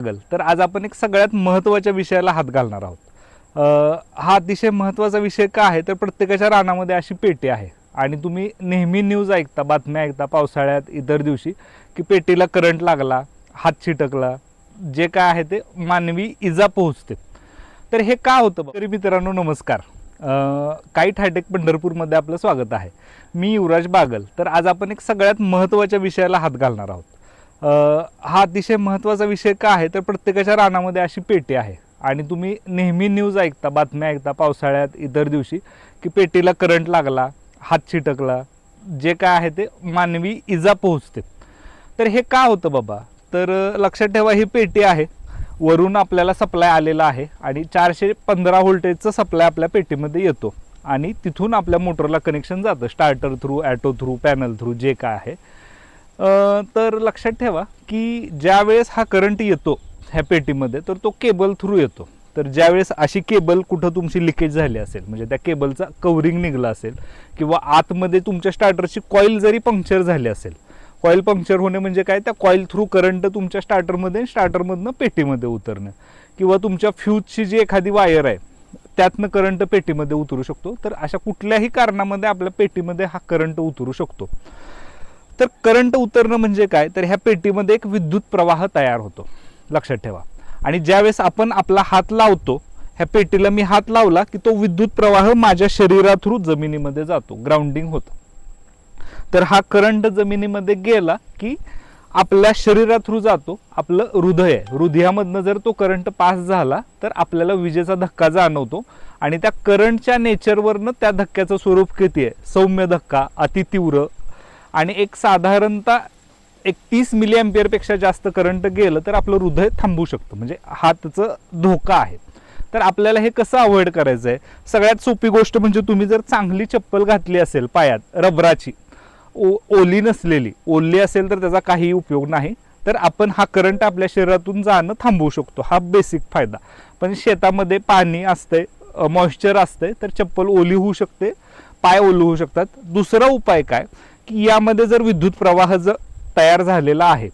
लागल. तर आज आपण एक सगळ्यात महत्त्वाच्या विषयाला हात घालणार आहोत. हा अतिशय महत्त्वाचा विषय का आहे? तर प्रत्येकाच्या रानामध्ये अशी पेटी आहे. आणि तुम्ही नेहमी न्यूज ऐकता बातम्या ऐकता पावसाळ्यात इतर दिवशी की पेटीला करंट लागला हात छिटकला जे काय आहे ते मानवी इजा पोहोचते. तर हे का होतं तरी मित्रांनो नमस्कार. काही काईट पंढरपूरमध्ये आपलं स्वागत आहे. मी युवराज बागल. तर आज आपण एक सगळ्यात महत्त्वाच्या विषयाला हात घालणार आहोत. हा अतिशय महत्त्वाचा विषय का आहे? तर प्रत्येकाच्या रानामध्ये अशी पेटी आहे. आणि तुम्ही नेहमी न्यूज ऐकता बातम्या ऐकता पावसाळ्यात इतर दिवशी की पेटीला करंट लागला हात छिटकला जे काय आहे ते मानवी इजा पोहोचते. तर हे का होतं बाबा? तर लक्षात ठेवा ही पेटी आहे. वरून आपल्याला सप्लाय आलेला आहे आणि चारशे पंधरा व्होल्टेजचा सप्लाय आपल्या पेटीमध्ये येतो. आणि तिथून आपल्या मोटरला कनेक्शन जातं. Starter through auto through panel through जे काय आहे. तर लक्षात ठेवा की ज्या वेळेस हा करंट येतो ह्या पेटीमध्ये तर तो केबल थ्रू येतो. तर ज्यावेळेस अशी केबल कुठं तुमची लिकेज झाली असेल म्हणजे त्या केबलचा कवरिंग निघला असेल किंवा आतमध्ये तुमच्या स्टार्टरची कॉईल जरी पंक्चर झाली असेल कॉईल पंक्चर होणे म्हणजे काय? त्या कॉईल थ्रू करंट तुमच्या स्टार्टरमध्ये स्टार्टरमधनं पेटीमध्ये उतरणं. किंवा तुमच्या फ्यूजची जी एखादी वायर आहे त्यातनं करंट पेटीमध्ये उतरू शकतो. तर अशा कुठल्याही कारणामध्ये आपल्या पेटीमध्ये हा करंट उतरू शकतो. तर करंट उतरणं म्हणजे काय? तर ह्या पेटीमध्ये एक विद्युत प्रवाह तयार होतो. लक्षात ठेवा. आणि ज्यावेळेस आपण आपला हात लावतो ह्या पेटीला मी हात लावला की तो विद्युत प्रवाह माझ्या शरीरा थ्रू जमिनीमध्ये जातो. ग्राउंडिंग होतं. तर हा करंट जमिनीमध्ये गेला की आपल्या शरीरा थ्रू जातो. आपलं हृदय आहे. हृदयामधनं जर तो करंट पास झाला तर आपल्याला विजेचा धक्का जाणवतो. आणि त्या करंटच्या नेचरवरनं त्या धक्क्याचं स्वरूप किती आहे? सौम्य धक्का अतितीव्र आणि एक साधारणतः एक तीस मिली अँपियरपेक्षा जास्त करंट गेलं तर आपलं हृदय थांबू शकतं. म्हणजे हातचं धोका आहे. तर आपल्याला हे कसं अवॉइड करायचं आहे सगळ्यात सोपी गोष्ट म्हणजे तुम्ही जर चांगली चप्पल घातली असेल पायात रबराची ओ ओली नसलेली ओली असेल तर त्याचा काही उपयोग नाही. तर आपण हा करंट आपल्या शरीरातून जाणं थांबवू शकतो. हा बेसिक फायदा. पण शेतामध्ये पाणी असतंय मॉइश्चर असतंय तर चप्पल ओली होऊ शकते पाय ओले होऊ शकतात. दुसरा उपाय काय? यामध्ये जर विद्युत प्रवाह ज तयार झालेला आहे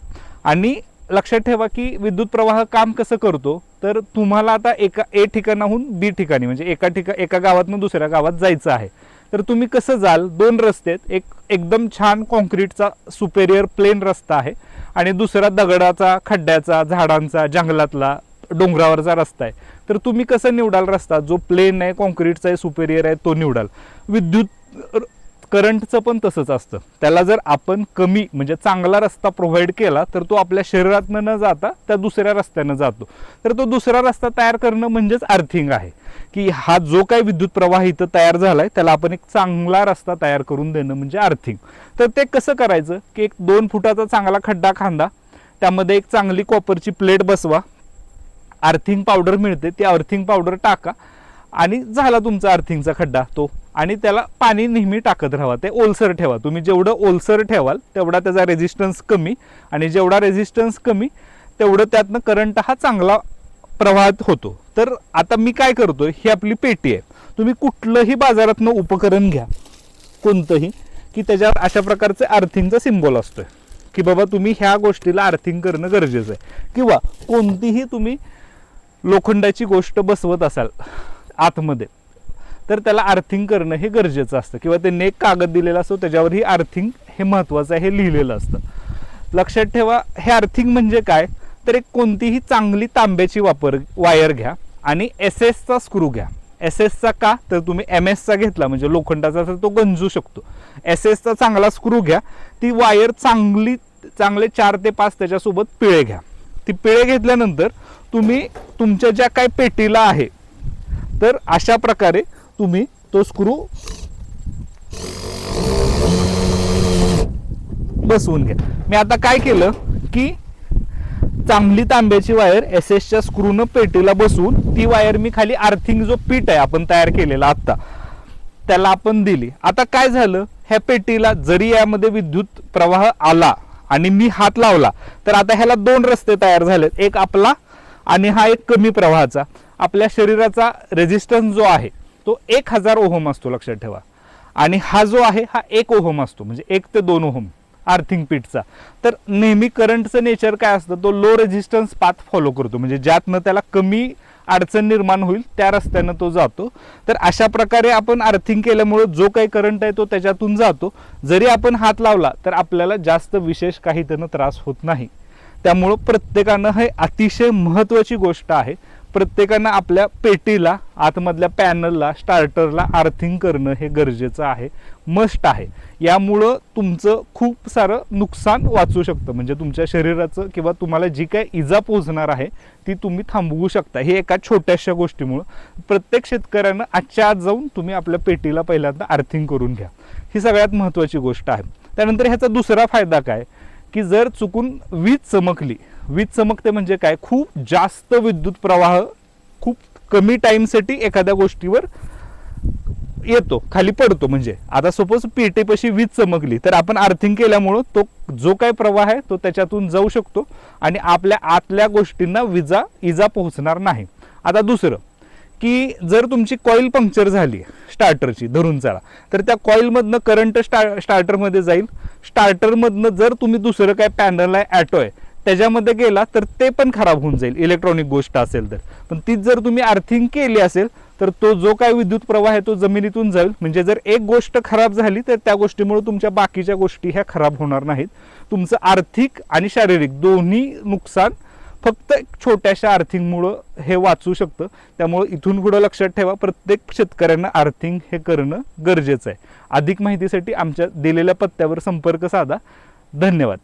आणि लक्षात ठेवा की विद्युत प्रवाह काम कसं करतो तर तुम्हाला आता एका ए ठिकाणाहून बी ठिकाणी म्हणजे एका ठिका एका गावातून दुसऱ्या गावात जायचं आहे. तर तुम्ही कसं जाल? दोन रस्ते एक एकदम छान कॉन्क्रीटचा सुपेरियर प्लेन रस्ता आहे आणि दुसरा दगडाचा खड्ड्याचा झाडांचा जंगलातला डोंगरावरचा रस्ता आहे. तर तुम्ही कसं निवडाल रस्ता? जो प्लेन आहे कॉन्क्रीटचा आहे सुपेरियर आहे तो निवडाल. विद्युत करंटचं पण तसंच असतं. त्याला जर आपण कमी म्हणजे चांगला रस्ता प्रोव्हाइड केला तर तो आपल्या शरीरातनं न जाता त्या दुसऱ्या रस्त्यानं जातो. तर तो दुसरा रस्ता तयार करणं म्हणजेच अर्थिंग आहे. की हा जो काही विद्युत प्रवाह इथं तयार झालाय त्याला आपण एक चांगला रस्ता तयार करून देणं म्हणजे अर्थिंग तर ते कसं करायचं? की एक दोन फुटाचा चांगला खड्डा खांदा त्यामध्ये एक चांगली कॉपरची प्लेट बसवा. अर्थिंग पावडर मिळते ती अर्थिंग पावडर टाका. आणि झाला तुमचा अर्थिंगचा खड्डा तो आणि त्याला पाणी नेहमी टाकत राहा. ते ओलसर ठेवा. तुम्ही जेवढं ओलसर ठेवाल तेवढा त्याचा रेझिस्टन्स कमी आणि जेवढा रेझिस्टन्स कमी तेवढं त्यातनं करंट हा चांगला प्रवाहात होतो. तर आता मी काय करतो ही आपली पेटी आहे. तुम्ही कुठलंही बाजारातनं उपकरण घ्या कोणतंही की त्याच्यावर अशा प्रकारचे अर्थिंगचा सिम्बॉल असतोय. की बाबा तुम्ही ह्या गोष्टीला अर्थिंग करणं गरजेचं आहे. किंवा कोणतीही तुम्ही लोखंडाची गोष्ट बसवत असाल आतमध्ये तर त्याला अर्थिंग करणं हे गरजेचं असतं. किंवा त्यांनी एक कागद दिलेला असतो त्याच्यावर ही अर्थिंग हे महत्त्वाचं आहे हे लिहिलेलं असतं. लक्षात ठेवा हे अर्थिंग म्हणजे काय? तर एक कोणतीही चांगली तांब्याची वापर वायर घ्या आणि एस एसचा स्क्रू घ्या. एस एसचा का? तर तुम्ही एम एसचा घेतला म्हणजे लोखंडाचा तर तो गंजू शकतो. एस एसचा चांगला स्क्रू घ्या ती वायर चांगली चांगले चार ते पाच त्याच्यासोबत पिळे घ्या. ती पिळे घेतल्यानंतर तुम्ही तुमच्या ज्या काय पेटीला आहे तर अशा प्रकारे तुम्ही तो स्क्रू बसवून घ्या. मी आता काय केलं की चांगली तांब्याची वायर एस एसच्या स्क्रूनं पेटीला बसवून ती वायर मी खाली आर्थिंग जो पीठ आहे आपण तयार केलेला आत्ता त्याला आपण दिली. आता काय झालं? ह्या पेटीला जरी यामध्ये विद्युत प्रवाह आला आणि मी हात लावला तर आता ह्याला दोन रस्ते तयार झालेत. एक आपला आणि हा एक कमी प्रवाहाचा. आपल्या शरीराचा रेझिस्टन्स जो आहे तो एक हजार ओहम असतो लक्षात ठेवा. आणि हा जो आहे हा एक ओहम असतो म्हणजे एक ते दोन ओहम आर्थिंग पीठचा. तर नेहमी करंटचं नेचर काय असतं तो लो रेझिस्टन्स पाथ फॉलो करतो. म्हणजे ज्यातनं त्याला कमी अडचण निर्माण होईल त्या रस्त्यानं तो जातो. तर अशा प्रकारे आपण अर्थिंग केल्यामुळे जो काही करंट आहे तो त्याच्यातून जातो. जरी आपण हात लावला तर आपल्याला जास्त विशेष काही त्यानं त्रास होत नाही. त्यामुळं प्रत्येकानं हे अतिशय महत्त्वाची गोष्ट आहे. प्रत्येकानं आपल्या पेटीला आतमधल्या पॅनलला स्टार्टरला आर्थिंग करणं हे गरजेचं आहे मस्ट आहे. यामुळं तुमचं खूप सारं नुकसान वाचू शकतं. म्हणजे तुमच्या शरीराचं किंवा तुम्हाला जी काय इजा पोचणार आहे ती तुम्ही थांबवू शकता. हे एका छोट्याशा गोष्टीमुळं प्रत्येक शेतकऱ्यानं आजच्या आज जाऊन तुम्ही आपल्या पेटीला पहिल्यांदा आर्थिंग करून घ्या. ही सगळ्यात महत्त्वाची गोष्ट आहे. त्यानंतर ह्याचा दुसरा फायदा काय? की जर चुकून वीज चमकली वीज चमकते म्हणजे काय? खूप जास्त विद्युत प्रवाह खूप कमी टाईमसाठी एखाद्या गोष्टीवर येतो खाली पडतो म्हणजे. आता सपोज पेटेपाशी वीज चमकली तर आपण अर्थिंग केल्यामुळं तो जो काय प्रवाह आहे तो त्याच्यातून जाऊ शकतो आणि आपल्या आतल्या गोष्टींना विजा इजा पोहोचणार नाही. आता दुसरं की जर तुमची कॉईल पंक्चर झाली स्टार्टरची धरून चला तर त्या कॉईलमधनं करंट स्टा स्टार्टरमध्ये जाईल. स्टार्टरमधनं जर तुम्ही दुसरं काय पॅनल आहे ॲटो आहे त्याच्यामध्ये गेला तर ते पण खराब होऊन जाईल इलेक्ट्रॉनिक गोष्ट असेल तर. पण तीच जर तुम्ही अर्थिंग केली असेल तर तो जो काय विद्युत प्रवाह आहे तो जमिनीतून जाईल. म्हणजे जर एक गोष्ट खराब झाली तर त्या गोष्टीमुळे तुमच्या बाकीच्या गोष्टी ह्या खराब होणार नाहीत. तुमचं आर्थिक आणि शारीरिक दोन्ही नुकसान फक्त एक छोट्याशा आर्थिंगमुळं हे वाचू शकतं. त्यामुळं इथून पुढं लक्षात ठेवा प्रत्येक शेतकऱ्यांना आर्थिंग हे करणं गरजेचं आहे. अधिक माहितीसाठी आमच्या दिलेल्या पत्त्यावर संपर्क साधा. धन्यवाद.